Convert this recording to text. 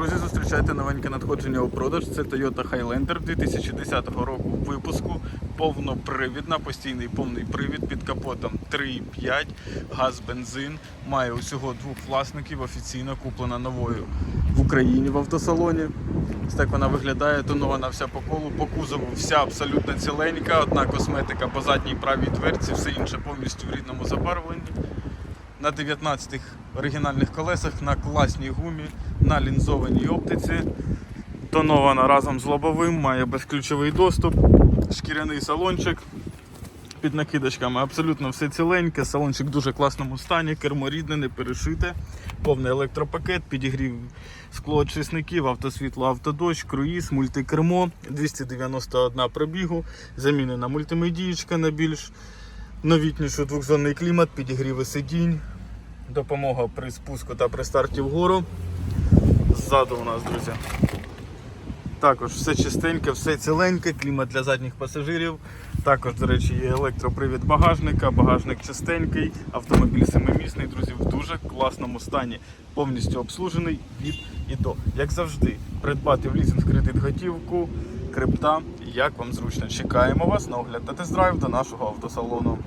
Друзі, зустрічайте новеньке надходження у продаж. Це Toyota Highlander 2010 року випуску. Повнопривідна, постійний повний привід під капотом 3,5, газ, бензин. Має усього двох власників. Офіційно куплена новою в Україні в автосалоні. Ось так вона виглядає, тонована вся по колу, по кузову вся абсолютно ціленька. Одна косметика по задній правій дверці, все інше повністю в рідному забарвленні на 19 оригінальних колесах, на класній гумі, на лінзованій оптиці. Тонована разом з лобовим, має безключовий доступ, шкіряний салончик під накидочками. Абсолютно все ціленьке, салончик в дуже класному стані, кермо рідне, не перешите, повний електропакет, підігрів склоочисників, автосвітло, автодощ, круїз, мультикермо, 291 пробігу, замінена мультимедієчка на більш новітніший двохзонний клімат, підігріви сидінь, допомога при спуску та при старті вгору. Ззаду у нас, друзі. Також все чистеньке, все ціленьке, клімат для задніх пасажирів. Також, до речі, є електропривід багажника, багажник чистенький, автомобіль семимісний, друзі, в дуже класному стані. Повністю обслужений від і до. Як завжди, придбати в лізинг кредит готівку, крипта, як вам зручно. Чекаємо вас на огляд та тест-драйв до нашого автосалону.